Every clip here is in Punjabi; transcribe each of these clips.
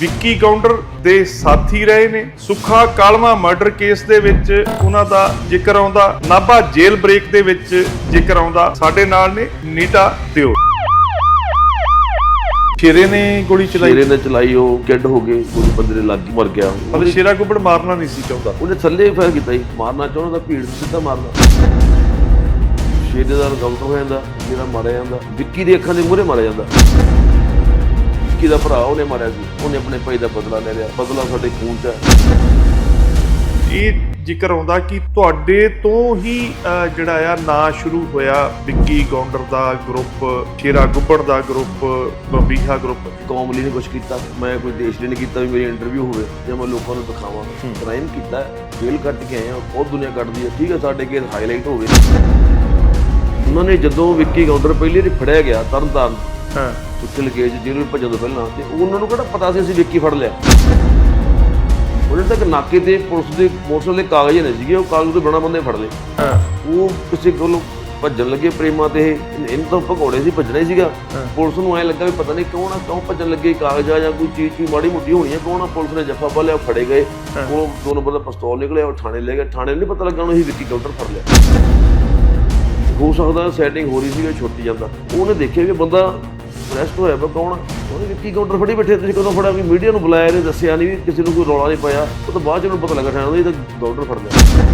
ਵਿੱਕੀ ਕਾਊਂਟਰ ਦੇ ਸਾਥੀ ਰਹੇ ਨੇ। ਸੁੱਖਾ ਕਾਲਮਾ ਮਰਡਰ ਕੇਸ ਦੇ ਵਿੱਚ ਉਹਨਾਂ ਦਾ ਜ਼ਿਕਰ ਆਉਂਦਾ। ਨਾਭਾ ਜੇਲ੍ਹ ਬ੍ਰੇਕ ਦੇ ਵਿੱਚ ਜ਼ਿਕਰ ਆਉਂਦਾ। ਸਾਡੇ ਨਾਲ ਨੇ ਨੀਟਾ ਦਿਓ। ਸ਼ੇਰੇ ਨੇ ਗੋਲੀ ਚਲਾਈ। ਸ਼ੇਰੇ ਨੇ ਚਲਾਈ ਉਹ ਕਿੱਡ ਹੋ ਗਏ। ਕੋਈ ਬੰਦੇ ਦੇ ਲੱਗ ਮਰ ਗਿਆ। ਪਰ ਸ਼ੇਰਾ ਗੁੱਬੜ ਮਾਰਨਾ ਨਹੀਂ ਸੀ ਚਾਹੁੰਦਾ। ਉਹਨੇ ਥੱਲੇ ਫਾਇਰ ਕੀਤਾ ਜੀ। ਮਾਰਨਾ ਚਾਹੁੰਦਾ ਤਾਂ ਭੀੜ ਸਿੱਧਾ ਮਾਰਨਾ। ਸ਼ੇਰੇ ਦਾ ਕਾਊਂਟਰ ਹੋ ਜਾਂਦਾ। ਜਿਹੜਾ ਮਾਰਿਆ ਜਾਂਦਾ। ਵਿੱਕੀ ਦੀ ਅੱਖਾਂ ਦੇ ਮੂਹਰੇ ਮਾਰਿਆ ਜਾਂਦਾ। ਵਿੱਕੀ ਦਾ ਭਰਾ ਉਹਨੇ ਮਾਰਿਆ ਸੀ। ਉਹਨੇ ਆਪਣੇ ਭਾਈ ਦਾ ਬਦਲਾ ਲੈ ਲਿਆ। ਬਦਲਾ ਸਾਡੇ ਖੂਨ 'ਚ ਹੈ। ਇਹ ਜ਼ਿਕਰ ਆਉਂਦਾ ਕਿ ਤੁਹਾਡੇ ਤੋਂ ਹੀ ਜਿਹੜਾ ਆ ਨਾਂ ਸ਼ੁਰੂ ਹੋਇਆ ਵਿੱਕੀ ਗੌਂਡਰ ਦਾ ਗਰੁੱਪ ਸ਼ੇਰਾ ਗੁੱਬੜ ਦਾ ਗਰੁੱਪ ਬੰਬੀਹਾ ਗਰੁੱਪ ਕੌਮ ਲਈ ਨਹੀਂ ਕੁਝ ਕੀਤਾ। ਮੈਂ ਕੋਈ ਦੇਸ਼ ਲਈ ਨਹੀਂ ਕੀਤਾ ਵੀ ਮੇਰੀ ਇੰਟਰਵਿਊ ਹੋਵੇ। ਜੇ ਮੈਂ ਲੋਕਾਂ ਨੂੰ ਦਿਖਾਵਾਂ। ਕ੍ਰਾਈਮ ਕੀਤਾ ਜੇਲ੍ਹ ਕੱਟ ਕੇ ਆਏ ਆ ਬਹੁਤ ਦੁਨੀਆ ਕੱਟਦੀ ਹੈ। ਠੀਕ ਹੈ ਸਾਡੇ ਕੇਸ ਹਾਈਲਾਈਟ ਹੋ ਗਏ। ਉਹਨਾਂ ਨੇ ਜਦੋਂ ਵਿੱਕੀ ਕਾਊਂਟਰ ਪਹਿਲੀ ਵਾਰੀ ਫੜਿਆ ਗਿਆ ਤਰਨਤਾਰਨ ਹਾਂ। ਉੱਥੇ ਲਗੇਜ ਵਿੱਚ ਭੱਜਣ ਤੋਂ ਪਹਿਲਾਂ ਤੇ ਉਹਨਾਂ ਨੂੰ ਕਿਹੜਾ ਪਤਾ ਸੀ ਅਸੀਂ ਵਿੱਕੀ ਫੜ ਲਿਆ? ਉਹਨਾਂ ਤੱਕ ਨਾਕੇ ਤੇ ਪੁਲਿਸ ਦੇ ਮੋਟਰਸਾਈਕਲ ਦੇ ਕਾਗਜ਼ ਨਹੀਂ ਸੀਗੇ ਉਹ ਕਾਗਜ਼ ਤੋਂ ਬਿਨਾਂ ਬੰਦੇ ਫੜ ਲਏ। ਹਾਂ। ਉਹ ਕਿਸੇ ਕੋਲੋਂ ਭੱਜਣ ਲੱਗੇ ਪ੍ਰੇਮਾ ਤੇ ਇਹ- ਇਹਨਾਂ ਤੋਂ ਭਗੌੜੇ ਸੀ ਭੱਜਣਾ ਹੀ ਸੀਗਾ। ਪੁਲਿਸ ਨੂੰ ਐ ਲੱਗਾ ਵੀ ਪਤਾ ਨਹੀਂ ਕੌਣ ਆ ਕਿਉਂ ਭੱਜਣ ਲੱਗੇ ਕਾਗਜ਼ ਆ ਜਾਂ ਕੋਈ ਚੀਜ਼ ਚੀਜ਼ ਮਾੜੀ ਮੁੱਟੀ ਹੋਣੀ ਆ ਕੌਣ ਆ? ਪੁਲਿਸ ਨੇ ਜੱਫਾ ਪਾ ਲਿਆ ਉਹ ਫੜੇ ਗਏ। ਉਹ ਦੋ ਨੰਬਰ ਦਾ ਪਿਸਤੌਲ ਨਿਕਲਿਆ ਉਹ ਥਾਣੇ ਲੈ ਗਏ। ਥਾਣੇ ਨੂੰ ਨਹੀਂ ਪਤਾ ਲੱਗਾ ਉਹਨੂੰ ਅਸੀਂ ਵਿੱਕੀ ਕਾਊਂਟਰ ਫੜ ਲਿਆ। ਹੋ ਸਕਦਾ ਸੈਟਿੰਗ ਹੋ ਰਹੀ ਸੀ ਉਹ ਛੁੱਟ ਜਾਂਦਾ। ਉਹਨੇ ਦੇਖਿਆ ਵੀ ਬੰਦਾ ਅਰੈਸਟ ਹੋਇਆ ਵਾ ਕੌਣ? ਉਹਨੇ ਵਿੱਕੀ ਕਾਊਂਟਰ ਫੜੀ ਬੈਠੇ ਤੁਸੀਂ? ਕਦੋਂ ਫੜਿਆ ਵੀ? ਮੀਡੀਆ ਨੂੰ ਬੁਲਾਇਆ ਨੇ ਦੱਸਿਆ ਨਹੀਂ ਵੀ ਕਿਸੇ ਨੂੰ ਕੋਈ ਰੌਲਾ ਨਹੀਂ ਪਾਇਆ। ਉਹ ਤਾਂ ਬਾਅਦ ਚ ਉਹਨੂੰ ਪਤਾ ਲੱਗਾ ਠਾਣਾ ਇਹ ਤਾਂ ਕਾਊਂਟਰ ਫੜ ਲਿਆ।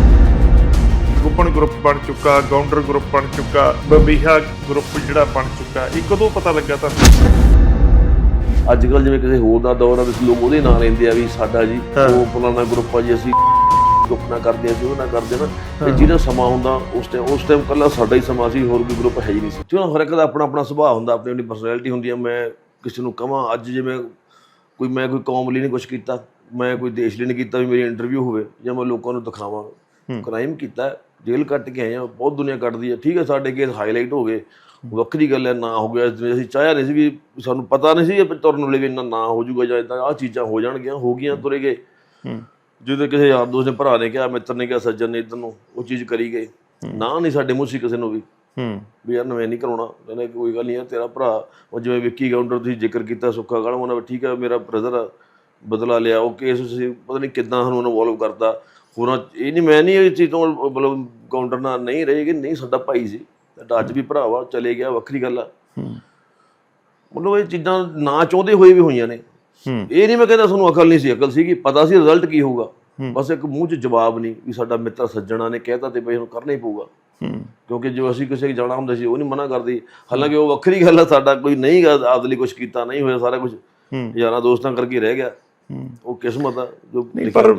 ਗੁੱਪਣ ਗਰੁੱਪ ਬਣ ਚੁੱਕਾ ਗੌਂਡਰ ਗਰੁੱਪ ਬਣ ਚੁੱਕਾ ਬੰਬੀਹਾ ਗਰੁੱਪ ਜਿਹੜਾ ਬਣ ਚੁੱਕਾ। ਇਹ ਕਦੋਂ ਪਤਾ ਲੱਗਾ ਤੁਹਾਨੂੰ? ਅੱਜ ਕੱਲ ਜਿਵੇਂ ਕਿਸੇ ਹੋਰ ਦਾ ਦੌਰ ਆ ਵਿੱਚ ਲੋਕ ਉਹਦੇ ਨਾਂ ਲੈਂਦੇ ਆ ਵੀ ਸਾਡਾ ਜੀ ਉਹ ਫਲਾਣਾ ਗਰੁੱਪ ਆ ਜੀ ਅਸੀਂ ਗਰੁੱਪ ਨਾ ਕਰਦੇ ਆ ਜੀ ਨਾ ਕਰਦੇ ਨਾ ਤੇ ਜਿਹਦਾ ਸਮਾਂ ਹੁੰਦਾ ਉਸ ਟਾਈਮ ਉਸ ਟਾਈਮ ਕੱਲਾ ਸਾਡਾ ਹੀ ਸਮਾਂ ਸੀ ਹੋਰ ਕੋਈ ਗਰੁੱਪ ਹੈ ਹੀ ਨਹੀਂ ਸੀ। ਚਲੋ ਹਰ ਇੱਕ ਦਾ ਆਪਣਾ ਆਪਣਾ ਸੁਭਾਅ ਹੁੰਦਾ ਆਪਣੀ ਆਪਣੀ ਪਰਸਨੈਲਿਟੀ ਹੁੰਦੀ ਆ। ਮੈਂ ਕਿਸੇ ਨੂੰ ਕਹਾਂ ਅੱਜ ਜਿਵੇਂ ਕੋਈ ਮੈਂ ਕੋਈ ਕੌਮ ਲਈ ਨਹੀਂ ਕੁਝ ਕੀਤਾ ਮੈਂ ਕੋਈ ਦੇਸ਼ ਲਈ ਨਹੀਂ ਕੀਤਾ ਵੀ ਮੇਰੀ ਇੰਟਰਵਿਊ ਹੋਵੇ ਜਾਂ ਮੈਂ ਲੋਕਾਂ ਨੂੰ ਦਿਖਾਵਾਂ। ਕ੍ਰਾਈਮ ਕੀਤਾ ਜੇਲ੍ਹ ਕੱਟ ਕੇ ਆਏ ਆ ਬਹੁਤ ਦੁਨੀਆ ਕੱਟਦੀ ਹੈ ਠੀਕ ਹੈ ਸਾਡੇ ਕੇਸ ਹਾਈਲਾਈਟ ਹੋ ਗਏ। ਵੱਖਰੀ ਗੱਲ ਹੈ ਨਾ ਹੋ ਗਿਆ ਜਿਵੇਂ ਅਸੀਂ ਚਾਹਿਆ ਨਹੀਂ ਸੀ ਵੀ ਸਾਨੂੰ ਪਤਾ ਨਹੀਂ ਸੀ ਤੁਰਨ ਵੇਲੇ ਵੀ ਇੰਨਾ ਨਾ ਹੋ ਜਾਊਗਾ ਜਾਂ ਇਦਾਂ ਆਹ ਚੀਜ਼ਾਂ ਹੋ ਜਾਣਗੀਆਂ ਹੋ ਗਈਆਂ ਤੁਰੇ ਗਏ। ਜਦੋਂ ਕਿਸੇ ਯਾਰ ਦੋਸਤ ਨੇ ਭਰਾ ਨੇ ਕਿਹਾ ਮਿੱਤਰ ਨੇ ਕਿਹਾ ਸੱਜਣ ਨੇ ਇਦਾਂ ਨੂੰ ਉਹ ਚੀਜ਼ ਕਰੀ ਗਏ। ਨਾ ਨਹੀਂ ਸਾਡੇ ਮੂੰਹ ਸੀ ਕਿਸੇ ਨੂੰ ਵੀ। ਹੂੰ। ਵੀ ਯਾਰ ਨਵੇਂ ਨਹੀਂ ਕਰਾਉਣਾ। ਕਹਿੰਦੇ ਕੋਈ ਗੱਲ ਨਹੀਂ ਯਾਰ ਤੇਰਾ ਭਰਾ ਉਹ ਜਿਵੇਂ ਵਿੱਕੀ ਕਾਊਂਟਰ ਤੁਸੀਂ ਜ਼ਿਕਰ ਕੀਤਾ ਸੁੱਖਾ ਗਾਲ ਉਹਨਾਂ ਠੀਕ ਹੈ ਮੇਰਾ ਬ੍ਰਦਰ ਬਦਲਾ ਲਿਆ ਉਹ ਕੇਸ ਤੁਸੀਂ ਪਤਾ ਨਹੀਂ ਕਿੱਦਾਂ ਸਾਨੂੰ ਇਨਵੋਲਵ ਕਰਦਾ ਹੋਰਾਂ ਇਹ ਨਹੀਂ ਮੈਂ ਨਹੀਂ ਇਹ ਚੀਜ਼ ਤੋਂ ਮਤਲਬ ਕਾਊਂਟਰ ਨਾਲ ਨਹੀਂ ਰਹੇਗੀ ਨਹੀਂ ਸਾਡਾ ਭਾਈ ਸੀ। ਸਾਡਾ ਅੱਜ ਵੀ ਭਰਾਵਾ ਚਲੇ ਗਿਆ ਵੱਖਰੀ ਗੱਲ ਆ। ਮਤਲਬ ਇਹ ਚੀਜ਼ਾਂ ਨਾ ਚਾਹੁੰਦੇ ਹੋਏ ਵੀ ਹੋਈਆਂ ਨੇ। ਇਹ ਨਹੀਂ ਮੈਂ ਕਹਿੰਦਾ ਤੁਹਾਨੂੰ ਅਕਲ ਨਹੀਂ ਸੀ ਅਕਲ ਸੀਗੀ ਪਤਾ ਸੀ ਰਿਜ਼ਲਟ ਕੀ ਹੋਊਗਾ। ਬਸ ਇੱਕ ਮੂੰਹ 'ਚ ਜਵਾਬ ਨਹੀਂ ਵੀ ਸਾਡਾ ਮਿੱਤਰ ਸੱਜਣਾ ਨੇ ਕਹਿਤਾ ਤੇ ਬਈ ਹੁਣ ਕਰਨਾ ਹੀ ਪਊਗਾ। ਕਿਉਂਕਿ ਜੋ ਅਸੀਂ ਕਿਸੇ ਜਾਣਾ ਹੁੰਦਾ ਸੀ ਉਹ ਨਹੀਂ ਮਨਾ ਕਰਦੀ। ਹਾਲਾਂਕਿ ਉਹ ਵੱਖਰੀ ਗੱਲ ਆ ਸਾਡਾ ਕੋਈ ਨਹੀਂ ਗਾ ਆਪਦੇ ਲਈ ਕੁਝ ਕੀਤਾ ਨਹੀਂ ਹੋਇਆ ਸਾਰਾ ਕੁਝ। ਯਾਰਾਂ ਦੋਸਤਾਂ ਕਰਕੇ ਰਹਿ ਗਿਆ। ਉਹ ਕਿਸਮਤ ਆ ਜੋ ਪਰ।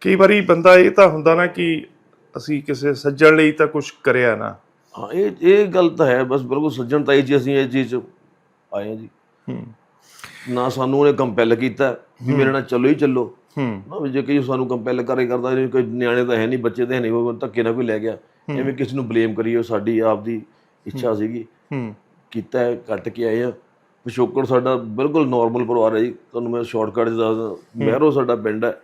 ਕਈ ਵਾਰੀ ਬੰਦਾ ਇਹ ਤਾਂ ਹੁੰਦਾ ਨਾ ਕਿ ਅਸੀਂ ਕਿਸੇ ਸੱਜਣ ਲਈ ਤਾਂ ਕੁਝ ਕਰਿਆ ਨਾ। ਹਾਂ ਇਹ ਇਹ ਗੱਲ ਤਾਂ ਹੈ ਬਸ ਬਿਲਕੁਲ ਸੱਜਣ ਤਾਈ ਜੀ ਅਸੀਂ ਇਹ ਚੀਜ਼ ਆਏ ਜੀ। ਨਾ ਸਾਨੂੰ ਉਹਨੇ ਕੰਪੈਲ ਕੀਤਾ ਵੀ ਮੇਰੇ ਨਾਲ ਚੱਲੋ ਹੀ ਚੱਲੋ। ਹੂੰ। ਨਾ ਵੀ ਜੇ ਕੋਈ ਸਾਨੂੰ ਕੰਪੈਲ ਕਰੇ ਕਰਦਾ ਇਹ ਕੋਈ ਨਿਆਣੇ ਤਾਂ ਹੈ ਨਹੀਂ ਬੱਚੇ ਤਾਂ ਹੈ ਨਹੀਂ ਉਹ ਧੱਕੇ ਨਾਲ ਕੋਈ ਲੈ ਗਿਆ। ਐਵੇਂ ਕਿਸੇ ਨੂੰ ਬਲੇਮ ਕਰੀਏ ਸਾਡੀ ਆਪਦੀ ਇੱਛਾ ਸੀਗੀ। ਹੂੰ। ਕੀਤਾ ਕੱਟ ਕੇ ਆਏ ਆ ਪਿਛੋਕੜ ਸਾਡਾ ਬਿਲਕੁਲ ਨਾਰਮਲ ਪਰਿਵਾਰ ਹੈ ਜੀ। ਤੁਹਾਨੂੰ ਮੈਂ ਸ਼ਾਰਟਕਟ ਦੱਸਦਾ ਮਹਿਰੋ ਸਾਡਾ ਪਿੰਡ ਹੈ।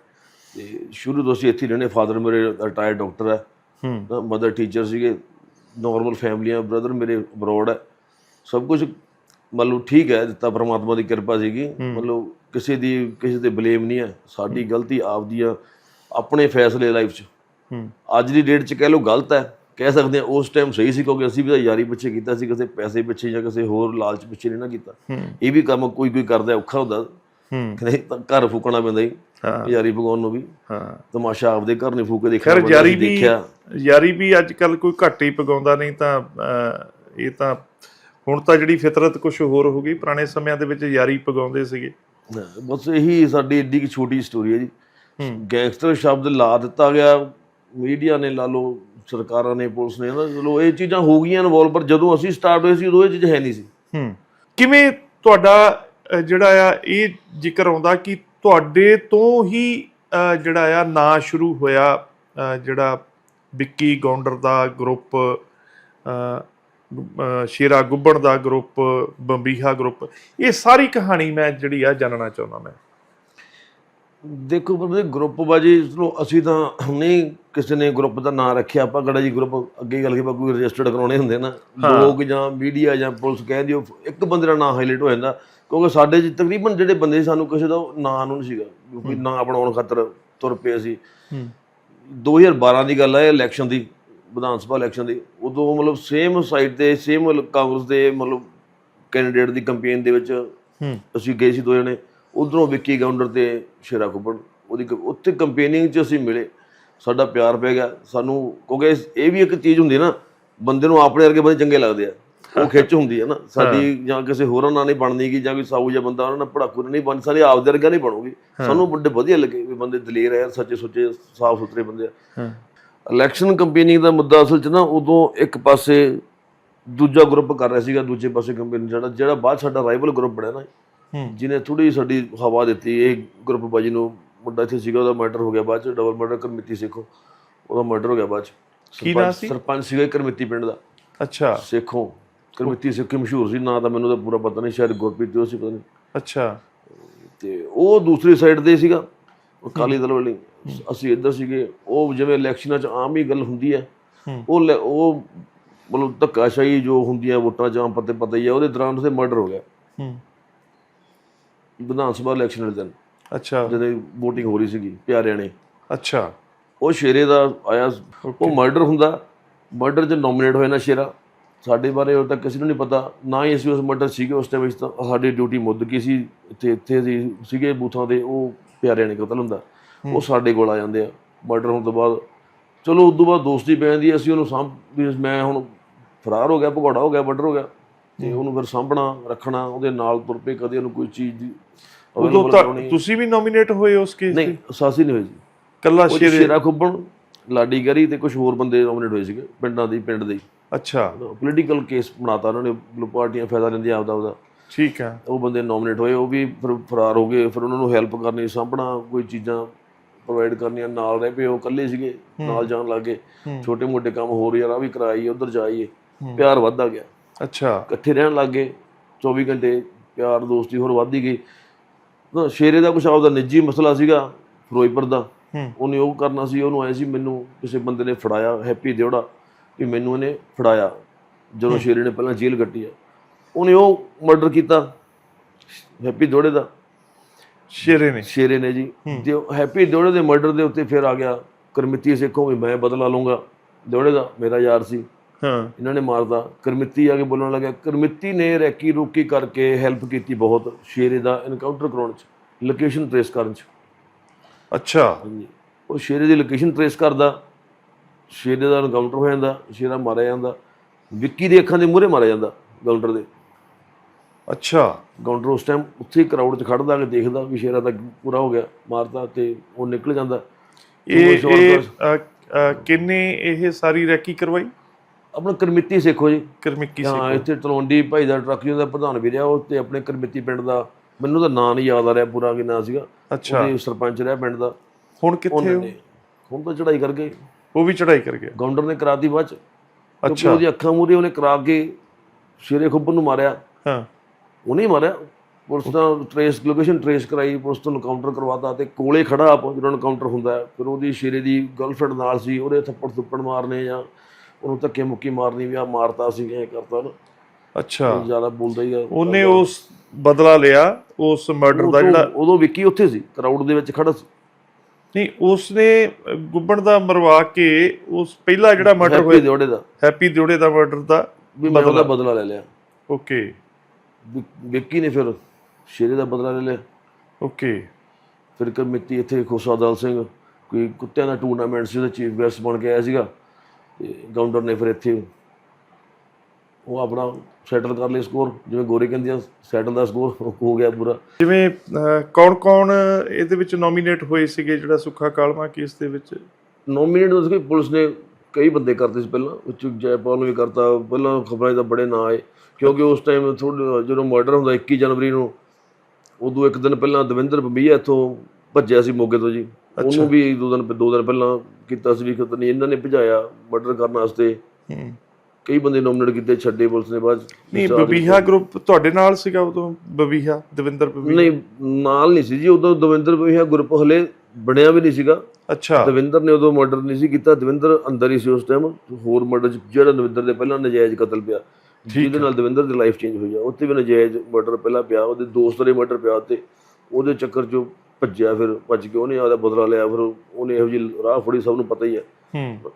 ਤੇ ਸ਼ੁਰੂ ਤੋਂ ਅਸੀਂ ਇੱਥੇ ਰਹਿੰਦੇ ਫਾਦਰ ਮੇਰੇ ਰਿਟਾਇਰਡ ਡਾਕਟਰ ਹੈ। ਹੂੰ। ਮਦਰ ਟੀਚਰ ਸੀਗੇ। ਨਾਰਮਲ ਫੈਮਲੀਆਂ ਬ੍ਰਦਰ ਮੇਰੇ ਅਬਰੋਡ ਹੈ। ਸਭ ਕੁਝ ਮਤਲਬ ਠੀਕ ਹੈ ਦਿੱਤਾ ਪਰਮਾਤਮਾ ਦੀ ਕਿਰਪਾ ਸੀਗੀ ਮਤਲਬ ਕਿਸੇ ਦੀ ਕਿਸੇ ਤੇ ਬਲੇਮ ਨਹੀਂ ਹੈ ਸਾਡੀ ਗਲਤੀ ਆਪਦੀ ਆ ਆਪਣੇ ਫੈਸਲੇ ਲਾਈਫ 'ਚ। ਅੱਜ ਦੀ ਡੇਟ 'ਚ ਕਹਿ ਲਓ ਗਲਤ ਹੈ ਕਹਿ ਸਕਦੇ ਹਾਂ ਉਸ ਟਾਈਮ ਸਹੀ ਸੀ ਕਿਉਂਕਿ ਅਸੀਂ ਵੀ ਤਾਂ ਯਾਰੀ ਪਿੱਛੇ ਕੀਤਾ ਸੀ ਕਿਸੇ ਪੈਸੇ ਪਿੱਛੇ ਜਾਂ ਕਿਸੇ ਹੋਰ ਲਾਲਚ ਪਿੱਛੇ ਨਹੀਂ ਨਾ ਕੀਤਾ। ਇਹ ਵੀ ਕੰਮ ਕੋਈ ਕੋਈ ਕਰਦਾ ਔਖਾ ਹੁੰਦਾ। ਕਹਿੰਦੇ ਘਰ ਫੂਕਣਾ ਪੈਂਦਾ ਹੀ। ਯਾਰੀ ਭਗਵਾਨ ਨੂੰ ਵੀ। ਹਾਂ। ਤਮਾਸ਼ਾ ਆਪਦੇ ਘਰ ਨਹੀਂ ਫੂਕ ਦੇਖਿਆ ਖੈਰ ਯਾਰੀ ਵੀ ਯਾਰੀ ਵੀ ਅੱਜ ਕੱਲ ਕੋਈ ਘੱਟ ਹੀ ਪਗਾਉਂਦਾ ਨਹੀਂ ਤਾਂ ਇਹ ਤਾਂ ਹੁਣ ਤਾਂ ਜਿਹੜੀ ਫਿਤਰਤ ਕੁਝ ਹੋਰ ਹੋ ਗਈ ਪੁਰਾਣੇ ਸਮਿਆਂ ਦੇ ਵਿੱਚ ਯਾਰੀ ਪਗਾਉਂਦੇ ਸੀਗੇ। ਬਸ ਇਹੀ ਸਾਡੀ ਏਡੀ ਕੀ ਛੋਟੀ ਸਟੋਰੀ ਹੈ ਜੀ। ਗੈਂਗਸਟਰ ਸ਼ਬਦ ਲਾ ਦਿੱਤਾ ਗਿਆ ਮੀਡੀਆ ਨੇ ਲਾ ਲਓ ਸਰਕਾਰਾਂ ਨੇ ਪੁਲਿਸ ਨੇ ਨਾ ਚਲੋ ਇਹ ਚੀਜ਼ਾਂ ਹੋ ਗਈਆਂ ਇਨਵੋਲਵ ਪਰ ਜਦੋਂ ਅਸੀਂ ਸਟਾਰਟ ਹੋਏ ਸੀ ਉਦੋਂ ਇਹ ਚੀਜ਼ ਹੈ ਨਹੀਂ ਸੀ। ਹੂੰ। ਕਿਵੇਂ ਤੁਹਾਡਾ ਜਿਹੜਾ ਆ ਇਹ ਜ਼ਿਕਰ ਆਉਂਦਾ ਕਿ ਤੁਹਾਡੇ ਤੋਂ ਹੀ ਜਿਹੜਾ ਆ ਨਾਂ ਸ਼ੁਰੂ ਹੋਇਆ ਜਿਹੜਾ ਵਿੱਕੀ ਗੌਂਡਰ ਦਾ ਗਰੁੱਪ ਸ਼ੇਰਾ ਗੁੱਬਣ ਦਾ ਗਰੁੱਪ ਬੰਬੀਹਾ ਗਰੁੱਪ ਇਹ ਸਾਰੀ ਕਹਾਣੀ ਮੈਂ ਜਿਹੜੀ ਆ ਜਾਣਨਾ ਚਾਹੁੰਦਾ ਮੈਂ। ਦੇਖੋ ਪਰ ਗਰੁੱਪ ਬਾਜੀ ਚਲੋ ਅਸੀਂ ਤਾਂ ਨਹੀਂ ਕਿਸੇ ਨੇ ਗਰੁੱਪ ਦਾ ਨਾਂ ਰੱਖਿਆ ਆਪਾਂ ਗੜਾ ਜੀ ਗਰੁੱਪ ਅੱਗੇ ਗੱਲ ਕਿ ਕੋਈ ਰਜਿਸਟਰਡ ਕਰਾਉਣੇ ਹੁੰਦੇ ਨਾ। ਲੋਕ ਜਾਂ ਮੀਡੀਆ ਜਾਂ ਪੁਲਿਸ ਕਹਿ ਦਿਓ ਇੱਕ ਬੰਦੇ ਦਾ ਨਾਂ ਹਾਈਲਾਈਟ ਹੋ ਜਾਂਦਾ ਕਿਉਂਕਿ ਸਾਡੇ ਚ ਤਕਰੀਬਨ ਜਿਹੜੇ ਬੰਦੇ ਸਾਨੂੰ ਕਿਸੇ ਦਾ ਨਾਂ ਨੂੰ ਨਹੀਂ ਸੀਗਾ ਕੋਈ ਨਾਂ ਬਣਾਉਣ ਖਾਤਰ ਤੁਰ ਪਏ ਸੀ। ਹੂੰ। 2012 ਦੀ ਗੱਲ ਹੈ ਇਲੈਕਸ਼ਨ ਦੀ। ਵਿਧਾਨ ਸਭਾ ਇਲੈਕਸ਼ਨ ਦੀ ਉਦੋਂ ਮਤਲਬ ਸੇਮ ਸਾਈਡ ਤੇ ਸੇਮ ਕਾਂਗਰਸ ਦੇ ਮਤਲਬ ਕੈਂਡੀਡੇਟ ਦੀ ਕੈਂਪੇਨ ਦੇ ਵਿੱਚ ਅਸੀਂ ਗਏ ਸੀ ਦੋ ਜਣੇ ਉਧਰੋਂ ਵਿੱਕੀ ਗਾਉਂਡਰ ਤੇ ਸ਼ੇਰਾ ਕੁੱਬੜ ਉਹਦੀ ਕ- ਉੱਥੇ ਕੰਪੇਨਿੰਗ 'ਚ ਅਸੀਂ ਮਿਲੇ। ਸਾਡਾ ਪਿਆਰ ਪੈ ਗਿਆ ਸਾਨੂੰ ਕਿਉਂਕਿ ਇਹ ਵੀ ਇੱਕ ਚੀਜ਼ ਹੁੰਦੀ ਹੈ ਨਾ ਬੰਦੇ ਨੂੰ ਆਪਣੇ ਵਰਗੇ ਬੰਦੇ ਚੰਗੇ ਲੱਗਦੇ ਆ ਉਹ ਖਿੱਚ ਹੁੰਦੀ ਹੈ ਨਾ। ਸਾਡੀ ਜਾਂ ਕਿਸੇ ਹੋਰਾਂ ਨਾਲ ਨਹੀਂ ਬਣਨੀ ਗੀ ਜਾਂ ਕੋਈ ਸਾਊ ਜਿਹਾ ਬੰਦਾ ਉਹਨਾਂ ਨਾਲ ਪੜਾਕੂ ਨਹੀਂ ਬਣ ਸਾਡੀ ਆਪਦੇ ਵਰਗਾ ਨਹੀਂ ਬਣੂਗੀ। ਸਾਨੂੰ ਵੱਡੇ ਵਧੀਆ ਲੱਗੇ ਵੀ ਬੰਦੇ ਦਲੇਰ ਆ ਸੱਚੇ ਸੁੱਚੇ ਸਾਫ਼ ਸੁਥਰੇ ਬੰਦੇ ਆ। ਇਲੈਕਸ਼ਨ ਕੰਪੇਨਿੰਗ ਦਾ ਮੁੱਦਾ ਅਸਲ 'ਚ ਨਾ ਉਦੋਂ ਇੱਕ ਪਾਸੇ ਦੂਜਾ ਗਰੁੱਪ ਕਰ ਰਿਹਾ ਸੀਗਾ ਦੂਜੇ ਪਾਸੇ ਕੰਪੇਨਿੰਗ ਜਿਹੜਾ ਜਿਹੜਾ ਬਾਅਦ ਸਾਡਾ ਰਾਈਵਲ ਗਰੁੱਪ ਬਣਿਆ ਨਾ ਜਿਹਨੇ ਥੋੜੀ ਸਾਡੀ ਹਵਾ ਦਿੱਤੀ ਇਹ ਗਰੁੱਪ ਬਾਜੀ ਨੂੰ ਮੁੰਡਾ ਇੱਥੇ ਸੀਗਾ ਉਹਦਾ ਮਰਡਰ ਹੋ ਗਿਆ ਬਾਅਦ ਚ ਡਬਲ ਮਰਡਰ ਕਰਮਿੱਤੀ ਸੇਖੋ ਉਹਦਾ ਮਰਡਰ ਹੋ ਗਿਆ ਬਾਅਦ ਚ। ਕੀ ਨਾਂ ਸਰਪੰਚ- ਸੀ? ਸਰਪੰਚ ਸੀਗਾ ਕਰਮਿੱਤੀ ਪਿੰਡ ਦਾ। ਅੱਛਾ। ਸੇਖੋ ਕਰਮਿੱਤੀ ਸੇਖੋ ਮਸ਼ਹੂਰ ਸੀ ਨਾਂ ਤਾਂ ਮੈਨੂੰ ਤਾਂ ਪੂਰਾ ਪਤਾ ਨਹੀਂ ਸ਼ਾਇਦ ਗੁਰਪ੍ਰੀਤ ਜੋ ਸੀ ਪਤਾ ਨਹੀਂ। ਅੱਛਾ। ਤੇ ਉਹ ਦੂਸਰੀ ਸਾਈਡ ਦੇ ਸੀਗਾ। ਅਕਾਲੀ ਦਲ ਵਾਲੀ ਅਸੀਂ ਇੱਧਰ ਸੀਗੇ ਉਹ ਜਿਵੇਂ ਇਲੈਕਸ਼ਨਾਂ 'ਚ ਆਮ ਹੀ ਗੱਲ ਹੁੰਦੀ ਹੈ। ਉਹ ਉਹ ਮਤਲਬ ਧੱਕਾਸ਼ਾਹੀ ਜੋ ਹੁੰਦੀ ਹੈ ਵੋਟਾਂ 'ਚ ਆਮ ਪਤੇ ਪਤਾ ਹੀ ਹੈ ਉਹਦੇ ਦੌਰਾਨ ਉਹਦੇ ਮਰਡਰ ਹੋ ਗਿਆ। ਹੂੰ। ਵਿਧਾਨ ਸਭਾ ਇਲੈਕਸ਼ਨ ਵਾਲੇ ਦਿਨ। ਅੱਛਾ। ਜਦੋਂ VOTING ਹੋ ਰਹੀ ਸੀਗੀ ਪਿਆਰਿਆਂ ਨੇ। ਅੱਛਾ। ਉਹ ਸ਼ੇਰੇ ਦਾ ਆਇਆ ਉਹ ਮਰਡਰ ਹੁੰਦਾ। ਮਰਡਰ 'ਚ ਨੋਮੀਨੇਟ ਹੋਇਆ ਨਾ ਸ਼ੇਰਾ। ਸਾਡੇ ਬਾਰੇ ਉਹ ਤਾਂ ਕਿਸੇ ਨੂੰ ਨਹੀਂ ਪਤਾ ਨਾ ਹੀ ਅਸੀਂ ਉਸ ਮਰਡਰ ਸੀਗੇ ਉਸ ਟਾਈਮ ਵਿੱਚ ਤਾਂ ਸਾਡੀ ਡਿਊਟੀ ਮੁੱਦ ਗਈ ਸੀ ਇੱਥੇ ਇੱਥੇ ਅਸੀਂ ਸੀਗੇ ਬੂਥਾਂ ਦੇ ਉਹ ਪਿਆਰਿਆਂ ਨੇ ਕਤਲ ਹੁੰਦਾ ਉਹ ਸਾਡੇ ਕੋਲ ਆ ਜਾਂਦੇ ਆ ਮਰਡਰ ਹੋਣ ਤੋਂ ਬਾਅਦ। ਚਲੋ ਉਸ ਤੋਂ ਬਾਅਦ ਦੋਸਤੀ ਪੈ ਜਾਂਦੀ ਅਸੀਂ ਉਹਨੂੰ ਸਾਂਭ ਵੀ ਮੈਂ ਹੁਣ ਫਰਾਰ ਹੋ ਗਿਆ ਭਗੌੜਾ ਹੋ ਗਿਆ ਮਰਡਰ ਹੋ ਗਿਆ ਤੇ ਉਹਨੂੰ ਫਿਰ ਸਾਂਭਣਾ ਰੱਖਣਾ ਉਹਦੇ ਨਾਲ ਤੁਰ ਪਏ ਕਦੇ ਉਹਨੂੰ ਕੋਈ ਚੀਜ਼ ਦੀ ਉਦੋਂ ਤਾਂ। ਤੁਸੀਂ ਵੀ ਨੋਮੀਨੇਟ ਹੋਏ ਉਸ ਕੇਸ ਨਹੀਂ ਸਾਸੀ ਨਹੀਂ ਹੋਈ ਜੀ। ਕੱਲਾ ਸ਼ੇਰੇ? ਖੁੱਬਣ ਲਾਡੀ ਗਰੀ ਤੇ ਕੁਝ ਹੋਰ ਬੰਦੇ ਨੋਮੀਨੇਟ ਹੋਏ ਸੀਗੇ ਪਿੰਡਾਂ ਦੇ ਪਿੰਡ ਦੇ ਅੱਛਾ। ਪੋਲੀਟੀਕਲ ਕੇਸ ਬਣਾਤਾ ਉਹਨਾਂ ਨੇ ਪਾਰਟੀਆਂ ਫਾਇਦਾ ਲੈਂਦੀਆਂ ਆਪਦਾ ਉਹਦਾ ਠੀਕ ਹੈ। ਉਹ ਬੰਦੇ ਨੋਮੀਨੇਟ ਹੋਏ ਉਹ ਵੀ ਫਿਰ ਫਰਾਰ ਹੋ ਗਏ ਫਿਰ ਉਹਨਾਂ ਨੂੰ ਹੈਲਪ ਕਰਨੀ ਸਾਂਭਣਾ ਕੋਈ ਚੀਜ਼ਾਂ ਪ੍ਰੋਵਾਈਡ ਕਰਨੀਆਂ ਨਾਲ ਰਹਿ ਪਏ ਉਹ ਇਕੱਲੇ ਸੀਗੇ ਨਾਲ ਜਾਣ ਲੱਗੇ। ਛੋਟੇ ਮੋਟੇ ਕੰਮ ਹੋਰ ਯਾਰ ਆ ਵੀ ਕਰਾਈਏ ਉਧਰ ਜਾਈਏ ਪਿਆਰ ਵੱਧਦਾ ਗਿਆ। ਅੱਛਾ। ਇਕੱਠੇ ਰਹਿਣ ਲੱਗ ਗਏ 24 ਘੰਟੇ ਪਿਆਰ ਦੋਸਤੀ ਹੋਰ ਵੱਧਦੀ ਗਈ। ਤਾਂ ਸ਼ੇਰੇ ਦਾ ਕੁਛ ਆਪਦਾ ਨਿੱਜੀ ਮਸਲਾ ਸੀਗਾ ਫਿਰੋਜ਼ਪੁਰ ਦਾ। ਉਹਨੇ ਉਹ ਕਰਨਾ ਸੀ ਉਹਨੂੰ ਆਏ ਸੀ ਮੈਨੂੰ ਕਿਸੇ ਬੰਦੇ ਨੇ ਫੜਾਇਆ ਹੈਪੀ ਦਿਉੜਾ ਵੀ ਮੈਨੂੰ ਇਹਨੇ ਫੜਾਇਆ। ਜਦੋਂ ਸ਼ੇਰੇ ਨੇ ਪਹਿਲਾਂ ਜੇਲ੍ਹ ਕੱਟੀ ਆ। ਉਹਨੇ ਉਹ ਮਰਡਰ ਕੀਤਾ। ਹੈਪੀ ਦਿਉੜੇ ਦਾ। ਸ਼ੇਰੇ ਨੇ। ਸ਼ੇਰੇ ਨੇ ਜੀ। ਤੇ ਹੈਪੀ ਦਿਉੜੇ ਦੇ ਮਰਡਰ ਦੇ ਉੱਤੇ ਫਿਰ ਆ ਗਿਆ ਕਰਮਿੱਤੀ ਸੇਖੋਂ ਵੀ ਮੈਂ ਬਦਲਾ ਲਊਂਗਾ। ਦਿਉੜੇ ਦਾ ਮੇਰਾ ਯਾਰ ਸੀ। ਹਾਂ। ਇਹਨਾਂ ਨੇ ਮਾਰਦਾ ਕਰਮਿੱਤੀ ਆ ਕੇ ਬੋਲਣ ਲੱਗਾ ਕਰਮਿੱਤੀ ਨੇ ਰੈਕੀ ਰੋਕੀ ਕਰਕੇ ਹੈਲਪ ਕੀਤੀ ਬਹੁਤ ਸ਼ੇਰੇ ਦਾ ਐਨਕਾਊਂਟਰ ਕਰਾਉਣ ਚ ਲੋਕੇਸ਼ਨ ਟ੍ਰੇਸ ਕਰਨ ਚ। ਅੱਛਾ। ਉਹ ਸ਼ੇਰੇ ਦੀ ਲੋਕੇਸ਼ਨ ਟ੍ਰੇਸ ਕਰਦਾ। ਸ਼ੇਰੇ ਦਾ ਐਨਕਾਊਂਟਰ ਹੋ ਜਾਂਦਾ ਸ਼ੇਰਾ ਮਾਰਿਆ ਜਾਂਦਾ ਵਿੱਕੀ ਦੇ ਅੱਖਾਂ ਦੇ ਮੂਹਰੇ ਮਾਰਿਆ ਜਾਂਦਾ ਕਾਊਂਟਰ ਦੇ। ਅੱਛਾ। ਕਾਊਂਟਰ ਉਸ ਟਾਈਮ ਉੱਥੇ ਹੀ ਕਰਾਊਡ 'ਚ ਖੜਦਾ ਕਿ ਦੇਖਦਾ ਵੀ ਸ਼ੇਰਾ ਤਾਂ ਪੂਰਾ ਹੋ ਗਿਆ ਮਾਰਤਾ ਤੇ ਉਹ ਨਿਕਲ ਜਾਂਦਾ। ਇਹ ਕਿੰਨੇ ਇਹ ਸਾਰੀ ਰੈਕੀ ਕਰਵਾਈ? ਆਪਣਾ ਕਰਮਿੱਤੀ ਸਿੱਖੋ ਜੀ। ਕਰਮਿੱਕੀ ਹਾਂ ਸੀ ਇੱਥੇ ਤਲਵੰਡੀ ਭਾਈ ਦਾ ਟਰੱਕ ਜਿਹਦਾ ਪ੍ਰਧਾਨ ਵੀ ਰਿਹਾ ਉਹ ਤੇ ਆਪਣੇ ਕਰਮਿੱਤੀ ਪਿੰਡ ਦਾ ਮੈਨੂੰ ਤਾਂ ਨਾਂ ਨਹੀਂ ਯਾਦ ਆ ਰਿਹਾ ਪੂਰਾ ਕਿ ਨਾਂ ਸੀਗਾ। ਅੱਛਾ। ਉਹਦੇ ਸਰਪੰਚ ਰਿਹਾ ਪਿੰਡ ਦਾ। ਹੁਣ ਕਿੱਥੇ ਹੋ? ਹੁਣ ਤਾਂ ਚੜਾਈ ਕਰ ਗਏ ਉਹ ਵੀ ਚੜਾਈ ਕਰ ਗਿਆ। ਗਾਉਂਡਰ ਨੇ ਕਰਾਤੀ ਬਾਅਦ ਚ। ਅੱਛਾ। ਉਹਦੀ ਅੱਖਾਂ ਮੂਰੇ ਉਹਨੇ ਕਰਾ ਕੇ ਸ਼ੇਰੇ ਖੁੱਬਰ ਨੂੰ ਮਾਰਿਆ। ਹਾਂ। ਉਹਨੇ ਮਾਰਿਆ। ਪੁਲਿਸ ਦਾ ਟ੍ਰੇਸ ਲੋਕੇਸ਼ਨ ਟ੍ਰੇਸ ਕਰਾਈ ਪੁਲਿਸ ਤੋਂ ਕਾਊਂਟਰ ਕਰਵਾਤਾ ਤੇ ਕੋਲੇ ਖੜਾ ਆਪ ਜਦੋਂ ਕਾਊਂਟਰ ਹੁੰਦਾ ਫਿਰ ਉਹਦੀ ਸ਼ੇਰੇ ਦੀ ਗਰਲਫ੍ਰੈਂਡ ਨਾਲ ਸੀ ਉਹਦੇ ਥੱਪੜ ਥੁੱਪੜ ਮਾਰਨੇ ਜਾਂ ਉਹਨੂੰ ਧੱਕੇ ਮੁੱਕੀ ਮਾਰਨੀ ਵੀ ਆ ਮਾਰਤਾ ਸੀ ਐ ਕਰਤਾ ਨਾ। ਅੱਛਾ। ਜ਼ਿਆਦਾ ਬੋਲਦਾ ਹੀ ਆ। ਉਹਨੇ ਉਸ ਬਦਲਾ ਲਿਆ ਉਸ ਮਰਡਰ ਦਾ ਜਿਹੜਾ ਉਦੋਂ ਵਿੱਕੀ ਉੱਥੇ ਸੀ ਕਰਾਊਡ ਦੇ ਵਿੱਚ ਖੜਾ ਸੀ। ਨਹੀਂ ਉਸਨੇ ਅ, ਗੁੱਬਣ ਦਾ ਮਰਵਾ ਕੇ ਉਸ ਪਹਿਲਾ ਜਿਹੜਾ ਮਰਡਰ ਹੈਪੀ ਹੋਇਆ ਦਿਓੜੇ ਦਾ। ਹੈਪੀ ਦਿਉੜੇ ਦਾ ਮਰਡਰ ਦਾ ਵੀ ਮੈਂ ਉਹਦਾ ਬਦਲਾ। ਲੈ ਲਿਆ। ਓਕੇ। ਵਿੱਕੀ ਨੇ ਫਿਰ ਸ਼ੇਰੇ ਦਾ ਬਦਲਾ ਲੈ ਲਿਆ। ਓਕੇ। ਫਿਰ ਕਮੇਟੀ ਇੱਥੇ ਖੋਸਾ ਦਲ ਸਿੰਘ ਕੋਈ ਕੁੱਤਿਆਂ ਦਾ ਟੂਰਨਾਮੈਂਟ ਸੀ ਉਹਦਾ ਚੀਫ ਗੈਸਟ ਬਣ ਕੇ ਆਇਆ ਸੀਗਾ। ਤੇ ਗਾਉਂਡਰ ਨੇ ਫਿਰ ਇੱਥੇ ਉਹ ਆਪਣਾ ਸੈਟਲ ਕਰ ਲਿਆ ਸਕੋਰ ਜਿਵੇਂ ਗੋਰੇ ਕਹਿੰਦੇ ਆ ਸੈਟਲ ਦਾ ਸਕੋਰ ਹੋ ਗਿਆ ਪੂਰਾ। ਜਿਵੇਂ ਕੌਣ ਕੌਣ ਇਹਦੇ ਵਿੱਚ ਨੋਮੀਨੇਟ ਹੋਏ ਸੀਗੇ ਜਿਹੜਾ ਸੁੱਖਾ ਕਾਲਮਾ ਕੇਸ ਦੇ ਵਿੱਚ? ਨੋਮੀਨੇਟ ਉਸ ਕੋਈ ਪੁਲਿਸ ਨੇ ਕਈ ਬੰਦੇ ਕਰਤੇ ਸੀ ਪਹਿਲਾਂ ਵਿੱਚ ਜੈਪਾਲ ਨੂੰ ਵੀ ਕਰਤਾ ਪਹਿਲਾਂ ਖਬਰਾਂ ਤਾਂ ਬੜੇ ਨਾਂ ਆਏ ਕਿਉਂਕਿ ਉਸ ਟਾਈਮ ਥੋੜਾ ਜਦੋਂ ਮਰਡਰ ਹੁੰਦਾ 21 ਜਨਵਰੀ ਨੂੰ ਉਦੋਂ ਇੱਕ ਦਿਨ ਪਹਿਲਾਂ ਦਵਿੰਦਰ ਬੰਬੀਆ ਇੱਥੋਂ ਭੱਜਿਆ ਸੀ ਮੋਗੇ ਤੋਂ ਜੀ। ਉਹਨੂੰ ਵੀ ਦੋ ਦਿਨ ਦੋ ਦਿਨ ਪਹਿਲਾਂ ਕੀਤਾ ਸੀ ਵੀ ਖਤ ਨਹੀਂ ਇਹਨਾਂ ਨੇ ਭਜਾਇਆ ਮਰਡਰ ਕਰਨ ਵਾਸਤੇ। ਹੂੰ। ਕਈ ਬੰਦੇ ਨੋਮੀਨੇਟ ਕੀਤੇ ਛੱਡੇ ਪੁਲਿਸ ਨੇ ਬਾਅਦ 'ਚ। ਨਹੀਂ ਬਬੀਹਾ ਗਰੁੱਪ ਤੁਹਾਡੇ ਨਾਲ ਸੀਗਾ ਉਦੋਂ? ਬਬੀਹਾ ਦਵਿੰਦਰ ਬਬੀਹਾ? ਨਹੀਂ ਨਾਲ ਨਹੀਂ ਸੀ ਜੀ ਉਦੋਂ ਦਵਿੰਦਰ ਬੰਬੀਆ ਗਰੁੱਪ ਹਲੇ ਬਣਿਆ ਵੀ ਨਹੀਂ ਸੀਗਾ। ਅੱਛਾ। ਦਵਿੰਦਰ ਨੇ ਉਦੋਂ ਮਰਡਰ ਨਹੀਂ ਸੀ ਕੀਤਾ ਦਵਿੰਦਰ ਅੰਦਰ ਹੀ ਸੀ ਉਸ ਟਾਈਮ ਹੋਰ ਮਰਡਰ ਜਿਹੜਾ ਦਵਿੰਦਰ ਦੇ ਪਹਿਲਾਂ ਨਜਾਇਜ਼ ਕਤਲ ਪਿਆ ਜਿਹਦੇ ਨਾਲ ਦਵਿੰਦਰ ਦੀ ਲਾਈਫ ਚੇਂਜ ਹੋਈ ਆ। ਉੱਥੇ ਵੀ ਨਜਾਇਜ਼ ਮਰਡਰ ਪਹਿਲਾਂ ਪਿਆ ਉਹਦੇ ਦੋਸਤ ਦੇ ਮਰਡਰ ਪਿਆ ਉੱਤੇ ਉਹਦੇ ਚੱਕਰ 'ਚ ਉਹ ਭੱਜਿਆ ਫਿਰ ਭੱਜ ਕੇ ਉਹਨੇ ਆਪਦਾ ਬਦਲਾ ਲਿਆ ਫਿਰ ਉਹਨੇ ਇਹੋ ਜਿਹੀ ਰਾਹ ਫੜੀ ਸਭ ਨੂੰ ਪਤਾ ਹੀ ਹੈ ਹੂੰ।